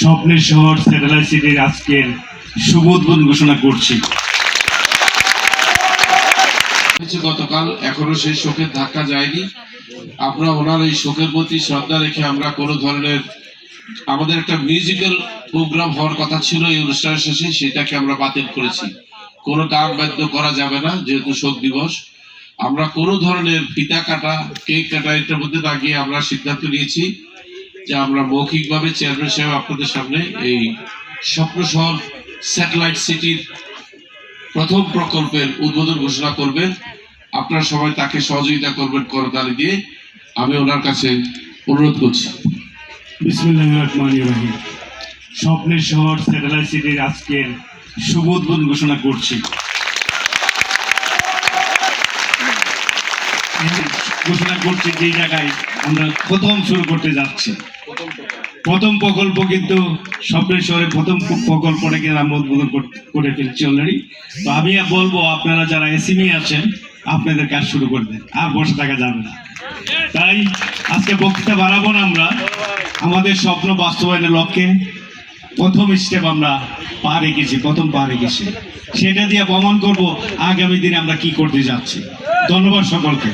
স্বপ্নের শহর স্যাটেলাইট সিটির আজকের শুভ উদ্বোধন ঘোষণা করছি। গতকাল, এখনও সেই শোকের ধাক্কা যায়নি। আমরা ওনার এই শোকের প্রতি শ্রদ্ধা রেখে আমরা কোনো ধরনের আমাদের একটা মিউজিক্যাল প্রোগ্রাম হওয়ার কথা ছিল এই অনুষ্ঠানের শেষে, সেটাকে আমরা বাতিল করেছি। কোনো গান বাদ্য করা যাবে না, যেহেতু শোক দিবস। আমরা কোনো ধরনের ফিতা কাটা, কেক কাটা, এটার মধ্যে না গিয়ে আমরা সিদ্ধান্ত নিয়েছি। যে আমরা মৌখিকভাবে চেয়ারম্যান সাহেব আপনাদের সামনে এই স্বপ্ন শহর স্যাটেলাইট সিটির প্রথম প্রকল্পের উদ্বোধন ঘোষণা করবেন। আপনারা সবাই তাকে সহযোগিতা করবেন করতালি দিয়ে। আমি ওনার কাছে অনুরোধ করছি। স্বপ্নের শহর স্যাটেলাইট সিটির আজকের শুভ উদ্বোধন ঘোষণা করছি। ঘোষণা করছি যে জায়গায় আমরা প্রথম শুরু করতে যাচ্ছি। প্রথম প্রকল্প কিন্তু স্বপ্নের শহরে প্রথম প্রকল্পটাকে আমরা উদ্বোধন করে ফেলছি অলরেডি তো আমি বলব, আপনারা যারা এসিমি আছেন, আপনাদের কাজ শুরু করে দেন, আর বসে থাকা যাবে না। তাই আজকে বক্তৃতা বাড়াবো না আমরা। আমাদের স্বপ্ন বাস্তবায়নের লক্ষ্যে প্রথম স্টেপ আমরা পা রেখেছি, প্রথম পা রেখেছি। সেটা দিয়ে প্রমাণ করব, আগামী দিনে আমরা কি করতে যাচ্ছি। ধন্যবাদ সকলকে।